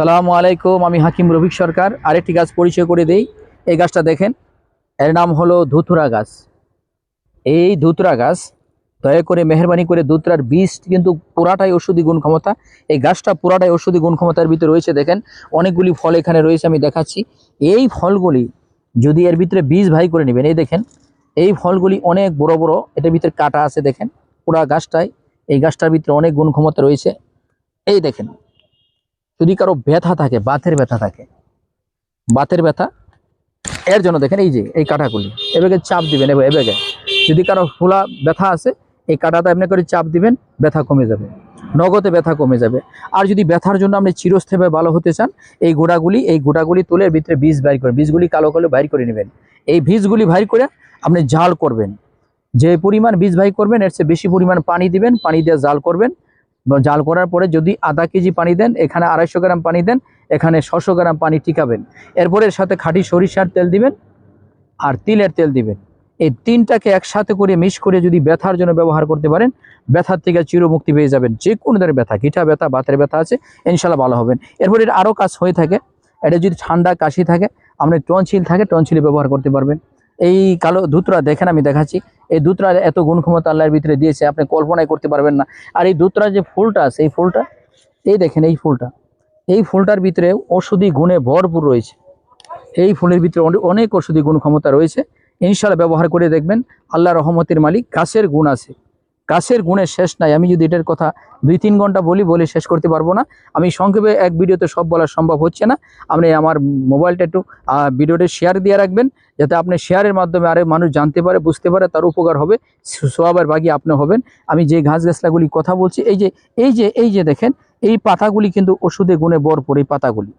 সালামু আলাইকুম, আমি হাকিম রফিক সরকার। আরেকটি গাছ পরিচয় করে দেই। এই গাছটা দেখেন, এর নাম হলো ধুতুরা গাছ। এই ধুতুরা গাছ, দয়া করে মেহরবানি করে ধুতরার বীজ কিন্তু পুরাটাই ওষুধি গুণ ক্ষমতা। এই গাছটা পুরাটাই ওষুধি গুণ ক্ষমতার ভিতরে রয়েছে, দেখেন। অনেকগুলি ফল এখানে রয়েছে, আমি দেখাচ্ছি। এই ফলগুলি যদি এর ভিতরে বীজ ভাই করে নেবেন, এই দেখেন, এই ফলগুলি অনেক বড় বড়, এটার ভিতরে কাটা আছে, দেখেন। পুরা গাছটাই, এই গাছটার ভিতরে অনেক গুণ ক্ষমতা রয়েছে। এই দেখেন যদি কারও ব্যথা থাকে, বাতের ব্যথা থাকে, বাতের ব্যথা, এর জন্য দেখেন এই যে, এই কাঁটাগুলি এবারে চাপ দিবেন এবার এবারে যদি কারও ফোলা ব্যথা আছে, এই কাঁটাটা এমনি করে চাপ দিবেন, ব্যথা কমে যাবে, নগদে ব্যথা কমে যাবে। আর যদি ব্যথার জন্য আপনি চিরস্থায়ী ভালো হতে চান, এই গোড়াগুলি এই গোড়াগুলি তুলে ভিতরে বীজ বাইর করেন, বীজগুলি কালো কালো বাইর করে নেবেন। এই বীজগুলি বাইর করে আপনি জাল করবেন। যে পরিমাণ বীজ ভাই করবেন, এর চেয়ে বেশি পরিমাণ পানি দিবেন, পানি দিয়ে জাল করবেন। জাল করার পরে যদি আধা কেজি পানি দেন, এখানে আড়াইশো গ্রাম পানি দেন, এখানে ছশো গ্রাম পানি টিকাবেন। এরপরে এর সাথে খাঁটি সরিষার তেল দিবেন আর তিলের তেল দিবেন। এই তিনটাকে একসাথে করে মিশ করে যদি ব্যথার জন্য ব্যবহার করতে পারেন, ব্যথার থেকে চিরমুক্তি পেয়ে যাবেন। যে কোনো ধরনের ব্যথা গিঠা ব্যথা, বাতের ব্যথা আছে ইনশাল্লাহ ভালো হবেন। এরপরে এর আরও কাজ হয়ে থাকে। এটা যদি ঠান্ডা কাশি থাকে, আপনি টনসিল থাকে, টনসিলে ব্যবহার করতে পারবেন। এই কালো ধুতরা দেখেন আমি দেখাচ্ছি। এই দুধরা এত গুণ ক্ষমতা আল্লাহর ভিতরে দিয়েছে, আপনি কল্পনাই করতে পারবেন না। আর এই ধুতরা যে ফুলটা সেই ফুলটা, এই দেখেন এই ফুলটা। এই ফুলটার ভিতরে ওষুধি গুণে ভরপুর রয়েছে। এই ফুলের ভিতরে অনে- অনেক ওষুধি গুণ ক্ষমতা রয়েছে। ইনশাল্লাহ ব্যবহার করে দেখবেন আল্লাহ রহমতের মালিক গাছের গুণ আছে। গাছের গুণের শেষ নাই। আমি যদি এটার কথা দুই তিন ঘণ্টা বলি, বলে শেষ করতে পারব না। আমি সংক্ষেপে এক ভিডিওতে সব বলা সম্ভব হচ্ছে না। আপনি আমার মোবাইলটা একটু ভিডিওটা শেয়ার দিয়ে রাখবেন, যাতে আপনি শেয়ারের মাধ্যমে আরেক মানুষ জানতে পারে, বুঝতে পারে, তার উপকার হবে সোয়াবার বাগি আপনি হবেন। আমি যে ঘাস গাছলাগুলি কথা বলছি, এই যে এই যে এই যে দেখেন, এই পাতাগুলি কিন্তু ওষুধে গুণে ভরপুর, এই পাতাগুলি।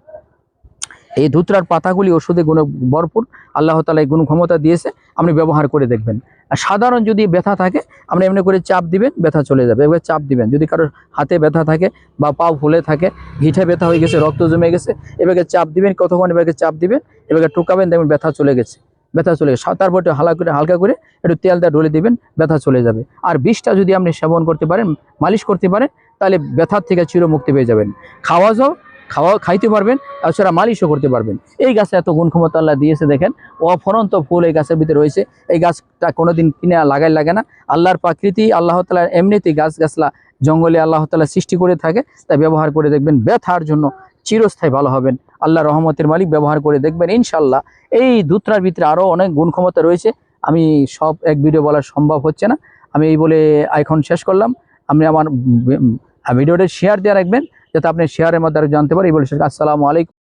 এই ধুতরার পাতাগুলি ওষুধে গুণে ভরপুর, আল্লাহ তালা এই গুণ ক্ষমতা দিয়েছে, আপনি ব্যবহার করে দেখবেন। আর সাধারণ যদি ব্যথা থাকে, আপনি এমনি করে চাপ দিবেন, ব্যথা চলে যাবে। এবার চাপ দিবেন। যদি কারোর হাতে ব্যথা থাকে বা পাও ফুলে থাকে, ঘিঠে ব্যথা হয়ে গেছে, রক্ত জমে গেছে এবারে চাপ দিবেন, কতক্ষণ এবারে চাপ দিবেন এবারে টুকাবেন, দেখবেন ব্যথা চলে গেছে, ব্যথা চলে গেছে। তারপর একটু হালকা করে হালকা করে একটু তেল দিয়ে ডলে দিবেন, ব্যথা চলে যাবে। আর বিষটা যদি আপনি সেবন করতে পারেন, মালিশ করতে পারেন, তাহলে ব্যথার থেকে চিরমুক্তি পেয়ে যাবেন। খাওয়া যাও খাওয়া খাইতে পারবেন তাছাড়া মালিশও করতে পারবেন। এই গাছে এত গুণ ক্ষমতা আল্লাহ দিয়েছে দেখেন, অফরন্ত ফুল এই গাছের ভিতরে রয়েছে। এই গাছটা কোনোদিন কিনে লাগাই লাগে না। আল্লাহর প্রাকৃতি, আল্লাহ তালার এমনিতেই গাছ গাছলা জঙ্গলে আল্লাহ তালা সৃষ্টি করে থাকে, তাই ব্যবহার করে দেখবেন ব্যথার জন্য চিরস্থায়ী ভালো হবেন। আল্লাহ রহমতের মালিক ব্যবহার করে দেখবেন ইনশাল্লাহ এই দুত্রার ভিতরে আরও অনেক গুণ ক্ষমতা রয়েছে। আমি সব এক ভিডিও বলা সম্ভব হচ্ছে না। আমি এই বলে এখন শেষ করলাম। আপনি আমার ভিডিওটা শেয়ার দিয়ে রাখবেন। যাতে আপনি শেয়ারের মাধ্যমে জানতে এই বলে আসসালামু আলাইকুম।